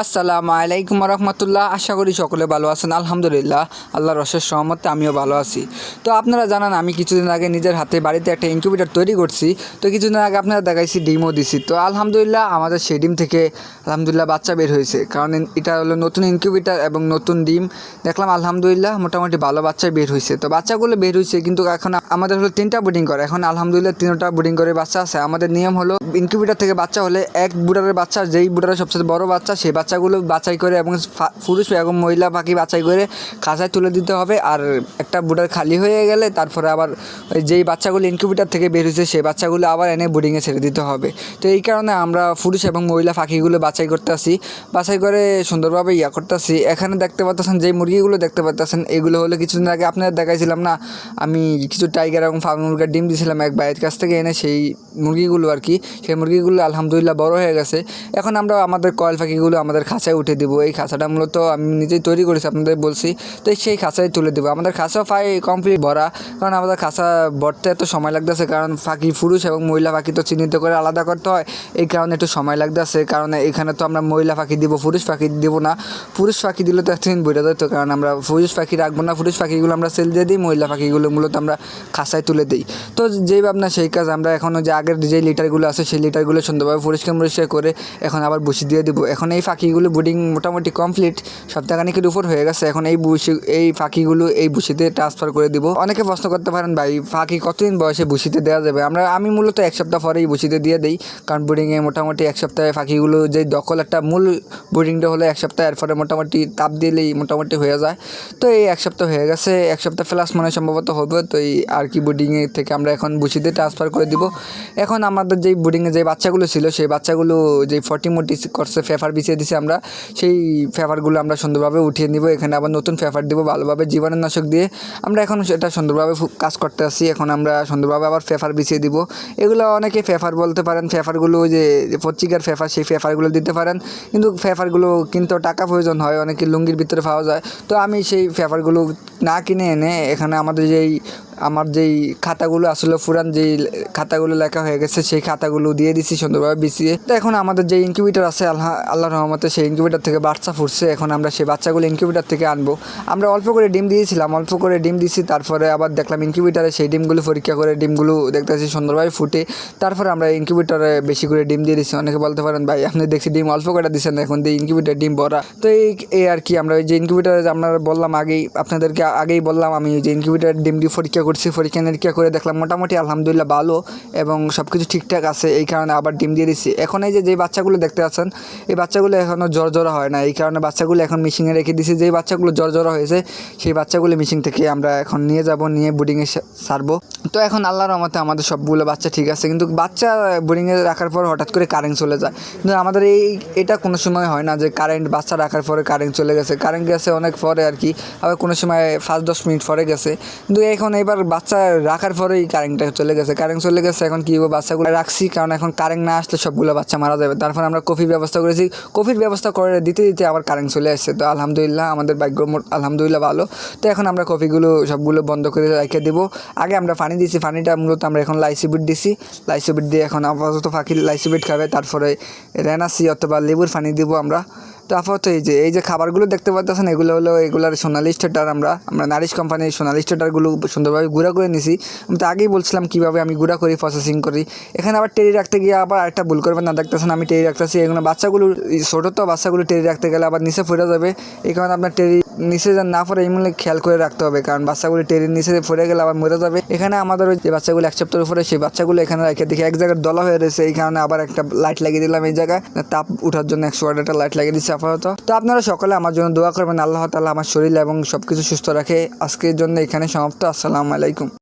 আসসালামু আলাইকুম রহমতুল্লাহ আশা করি সকলে ভালো আছেন। আলহামদুলিল্লাহ, আল্লাহর রসের সহমতে আমিও ভালো আছি। তো আপনারা জানান, আমি কিছুদিন আগে নিজের হাতে বাড়িতে একটা ইনকিউবেটার তৈরি করছি। তো কিছুদিন আগে আপনারা দেখাইছি, ডিমও দিছি। তো আলহামদুলিল্লাহ, আমাদের সেই ডিম থেকে আলহামদুলিল্লাহ বাচ্চা বের হয়েছে। কারণ এটা হলো নতুন ইনকিউবেটার এবং নতুন ডিম। দেখলাম, আলহামদুলিল্লাহ, মোটামুটি ভালো বাচ্চা বের হয়েছে তো বাচ্চাগুলো বের হয়েছে কিন্তু এখন আমাদের হলো তিনটা বোর্ডিং করে। এখন আলহামদুলিল্লাহ, তিনটা বোর্ডিং করে বাচ্চা আছে। আমাদের নিয়ম হলো ইনকিউবেটার থেকে বাচ্চা হলে এক বুডারের বাচ্চা, যেই বুডারের সবচেয়ে বড় বাচ্চা, সেই বাচ্চাগুলো বাছাই করে এবং পুরুষ এবং মহিলা পাখি বাছাই করে খাঁচায় তুলে দিতে হবে। আর একটা বুডার খালি হয়ে গেলে তারপরে আবার ওই যেই বাচ্চাগুলো ইনকিউবেটার থেকে বের হয়েছে, সেই বাচ্চাগুলো আবার এনে বোর্ডিংয়ে ছেড়ে দিতে হবে। তো এই কারণে আমরা পুরুষ এবং মহিলা পাখিগুলো বাছাই করতে আসি বাছাই করে সুন্দরভাবে ইয়া করতে আসি এখানে দেখতে পাচ্ছেন যেই মুরগিগুলো দেখতে পাচ্ছেন এগুলো হলো কিছুদিন আগে আপনাদের দেখাইছিলাম না, আমি কিছু টাইগার এবং ফার্ম মুরগার ডিম দিয়েছিলাম এক বাইরের কাছ থেকে এনে সেই মুরগিগুলো আর কি, সেই মুরগিগুলো আলহামদুলিল্লাহ বড় হয়ে গেছে। এখন আমরা আমাদের কয়েল পাখিগুলো আমাদের খাঁচায় উঠে দিব। এই খাঁচাটা মূলত আমি নিজেই তৈরি করেছি, আপনাদের বলছি। তো সেই খাঁচায় তুলে দেবো। আমাদের খাঁচা ফাই কমপ্লিট ভরা। কারণ আমাদের খাঁচা ভরতে এত সময় লাগতেছে, কারণ পাখি পুরুষ এবং মহিলা পাখি তো চিহ্নিত করে আলাদা করতে হয়। এই কারণে একটু সময় লাগতেছে, কারণ এখানে তো আমরা মহিলা পাখি দিব, পুরুষ পাখি দিব না। পুরুষ পাখি দিলে তো একদিন বেড়ে যেত কারণ আমরা পুরুষ পাখি রাখব না। পুরুষ পাখিগুলো আমরা সেল দিয়ে দিই, মহিলা পাখিগুলো মূলত আমরা খাঁচায় তুলে দিই। তো যেই ভাবনা, সেই কাজ আমরা এখনও যে আগের যে লিটারগুলো আছে, সেই লিটারগুলো সুন্দরভাবে পরিষ্কার পরিষ্কার করে এখন আবার বসি দিয়ে দেবো। এখন এই পাখিগুলো বোর্ডিং মোটামুটি কমপ্লিট সপ্তাহখানিকের উপর হয়ে গেছে। এখন এই বুসি, এই পাখিগুলো, এই বুসিতে ট্রান্সফার করে দিব। অনেকে প্রশ্ন করতে পারেন, ভাই, পাখি কতদিন বয়সে বুসিতে দেওয়া যাবে? আমরা, আমি মূলত এক সপ্তাহ পরেই বুসিতে দিয়ে দিই, কারণ বোর্ডিংয়ে মোটামুটি এক সপ্তাহে পাখিগুলো যে দখল একটা মূল বোর্ডিংটা হলো এক সপ্তাহ, এরপরে মোটামুটি তাপ দিলেই মোটামুটি হয়ে যায়। তো এই এক সপ্তাহ হয়ে গেছে, এক সপ্তাহ প্লাস মনে সম্ভবত হবে, তো এই আর কি বোর্ডিংয়ে থেকে আমরা এখন বুসিতে ট্রান্সফার করে দিব। এখন আমাদের যেই বোর্ডিংয়ে যে বাচ্চাগুলো ছিল, সেই বাচ্চাগুলো যেই ফর্টি মোটি করছে ফেফার বিছিয়ে দিছে আমরা। সেই ফেফারগুলো আমরা সুন্দরভাবে উঠিয়ে নিব। এখানে আবার নতুন ফেফার দিব, ভালোভাবে জীবাণুনাশক দিয়ে আমরা এখন সেটা সুন্দরভাবে কাজ করতে আসি এখন আমরা সুন্দরভাবে আবার ফেফার বিছিয়ে দিব। এগুলো অনেকে ফেফার বলতে পারেন ফেফারগুলো যে পত্রিকার ফেফার সেই ফেফারগুলো দিতে পারেন। কিন্তু ফেফারগুলো কিন্তু টাকা প্রয়োজন হয়, অনেকে লুঙ্গির ভিতরে পাওয়া যায়। তো আমি সেই ফেফারগুলো না কিনে এনে এখানে আমাদের যেই আমার যেই খাতাগুলো আসলে পুরান যেই খাতাগুলো লেখা হয়ে গেছে, সেই খাতাগুলো দিয়ে দিছি সুন্দরভাবে বিছিয়ে। তো এখন আমাদের যে ইনকিউবেটার আছে আল্লাহ আল্লাহ রহমতে সেই ইনকিউবেটার থেকে বাচ্চা ফুটছে। এখন আমরা সেই বাচ্চাগুলো ইনকিউবেটার থেকে আনব। আমরা অল্প করে ডিম দিয়েছিলাম, অল্প করে ডিম দিছি, তারপরে আবার দেখলাম ইনকিউবেটারে সেই ডিমগুলো পরীক্ষা করে ডিমগুলো দেখতেছি সুন্দরভাবে ফুটে। তারপরে আমরা ইনকিউবেটারে বেশি করে ডিম দিয়ে দিচ্ছি অনেকে বলতে পারেন, ভাই, আপনি দেখছি ডিম অল্প করে দিচ্ছেন এখন দিয়ে ইনকিউবেটার ডিম ভরা। তো এই আর কি, আমরা ওই যে ইনকিউবেটারে আমরা বললাম আগেই, আপনাদেরকে আগেই বললাম আমি যে ইনকিউবেটার ডিমটি পরীক্ষা করছি পরীক্ষা নিরীক্ষা করে দেখলাম মোটামুটি আলহামদুলিল্লাহ ভালো এবং সব কিছু ঠিকঠাক আছে, এই কারণে আবার ডিম দিয়ে দিচ্ছি। এখন এই যে যেই বাচ্চাগুলো দেখতে পাচ্ছেন, এই বাচ্চাগুলো এখনও জ্বর জ্বর হয় না, এই কারণে বাচ্চাগুলো এখন মিশিংয়ে রেখে দিছি যেই বাচ্চাগুলো জ্বর জ্বর হয়েছে, সেই বাচ্চাগুলো মিশিং থেকে আমরা এখন নিয়ে যাব, নিয়ে বোর্ডিংয়ে সারবো। তো এখন আল্লাহর রহমতে আমাদের সবগুলো বাচ্চা ঠিক আছে, কিন্তু বাচ্চা বোর্ডিংয়ে রাখার পর হঠাৎ করে কারেন্ট চলে যায়। কিন্তু আমাদের এই, এটা কোনো সময় হয় না যে কারেন্ট বাচ্চা রাখার পরে কারেন্ট চলে গেছে। কারেন্ট গেছে অনেক পরে আর কি, আবার কোনো সময় পাঁচ দশ মিনিট পরে গেছে। কিন্তু এখন এবার বাচ্চা রাখার পরেই কারেন্টটা চলে গেছে। কারেন্ট চলে গেছে, এখন কী বাচ্চাগুলো রাখছি, কারণ এখন কারেন্ট না আসলে সবগুলো বাচ্চা মারা যাবে। তারপর আমরা কফির ব্যবস্থা করেছি। কফির ব্যবস্থা করে দিতে দিতে আবার কারেন্ট চলে আসছে। তো আলহামদুলিল্লাহ আমাদের ভাগ্য আলহামদুলিল্লাহ ভালো। তো এখন আমরা কফিগুলো সবগুলো বন্ধ করে রেখে দেবো। আগে আমরা পানি দিয়েছি, পানিটা মূলত আমরা এখন লাইসিবিট দিছি। লাইসিবিট দিয়ে এখন আপাতত পাখি লাইসিবিট খাবে। তারপরে রেনাসি অথবা লেবুর পানি দিব আমরা। তো এই যে এই যে খাবারগুলো দেখতে পাচ্ছেন এগুলো হলো এগুলার সোনালি স্টেটার আমরা আমরা নারিশ কোম্পানির সোনালি স্টেটারগুলো সুন্দরভাবে গুঁড়া করে নিছি। আমি তো আগেই বলছিলাম কীভাবে আমি গুঁড়া করি প্রসেসিং করি। এখানে আবার টেরি রাখতে গিয়ে আবার একটা ভুল করবেন না, দেখতেছেন আমি টেরি রাখতেছি। এগুলো বাচ্চাগুলো ছোটো তো বাচ্চাগুলো টেরি রাখতে গেলে আবার নিচে ফুটে যাবে। এই কারণে আপনার টেরি নিচে না পড়ে এমনি খেয়াল করে রাখতে হবে, কারণ বাচ্চাগুলি টেরির নিচে পড়ে গেলে আবার মরে যাবে। এখানে আমাদের ওই যে বাচ্চাগুলো এক সপ্তাহের উপরে, সেই বাচ্চাগুলো এখানে রেখে দেখি এক জায়গায় দলা হয়ে রয়েছে, এই কারণে আবার একটা লাইট লাগিয়ে দিলাম এই জায়গায়। তাপ উঠার জন্য একশো একটা লাইট লাগিয়ে দিচ্ছি আপাতত। তো আপনারা সকলে আমার জন্য দোয়া করবেন, আল্লাহ তালা আমার শরীর এবং সব কিছু সুস্থ রাখে। আজকের জন্য এখানে সমাপ্ত, আসসালামু আলাইকুম।